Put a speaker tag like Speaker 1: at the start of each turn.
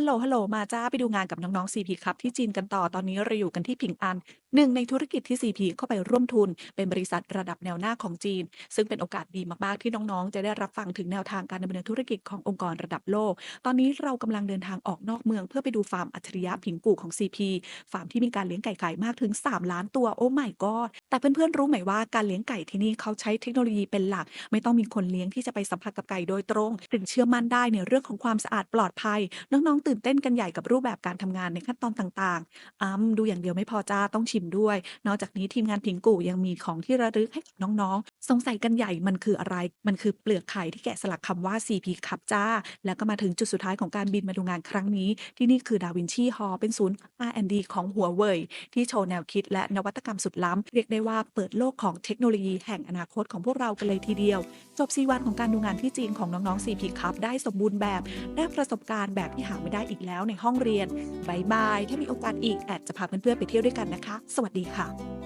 Speaker 1: ฮัลโหล ฮัลโหล มาจ้า ไปดูงานกับน้อง ๆ CP ครับ ที่จีนกันต่อ ตอนนี้เราอยู่กันที่ผิงอัน หนึ่งในธุรกิจที่ CP เข้าไปร่วมทุน เป็นบริษัทระดับแนวหน้าของจีน ซึ่งเป็นโอกาสดีมาก ๆ ที่น้อง ๆ จะได้รับฟังถึงแนวทางการดำเนินธุรกิจขององค์กรระดับโลก ตอนนี้เรากำลังเดินทางออกนอกเมืองเพื่อไปดูฟาร์มอัจฉริยะผิงกู่ของ CP ฟาร์มที่มีการเลี้ยงไก่ไข่มากถึง 3 ล้านตัว โอ้ my god แต่เพื่อน ๆ รู้ไหมว่าการเลี้ยงไก่ที่นี่เขาใช้เทคโนโลยีเป็นหลัก ไม่ต้องมีคนเลี้ยงที่จะไปสัมผัสกับไก่โดยตรงจึงเชื่อมั่นได้ในเรื่องของความสะอาดปลอดภัย น้องๆตื่นเต้นกันใหญ่กับรูปแบบการทำงานในขั้นตอนต่างๆ อ้ำ ดูอย่างเดียวไม่พอจ้า ต้องชิมด้วย นอกจากนี้ทีมงานผิงกู่ยังมีของที่ระลึกให้กับน้องๆ สงสัยกันใหญ่มันคืออะไร มันคือเปลือกไข่ที่แกะสลักคำว่า CP ครับจ้า แล้วก็มาถึงจุดสุดท้ายของการบินมาดูงานครั้งนี้ ที่นี่คือดาวินชีฮอลเป็นศูนย์ R&D ของหัวเว่ยที่โชว์แนวคิดและนวัตกรรมสุดล้ำ เรียกได้ว่าเปิดโลกของเทคโนโลยีแห่งอนาคตของพวกเรากันเลยทีเดียว จบซีวันของการดูงานที่จีนของน้องๆ CP ครับได้สมบูรณ์แบบได้ประสบการณ์แบบที่หาไม่ได้ได้อีกแล้วในห้องเรียนบายบาย ถ้ามีโอกาสอีกแอดจะพาเพื่อนๆไปเที่ยวด้วยกันนะคะ สวัสดีค่ะ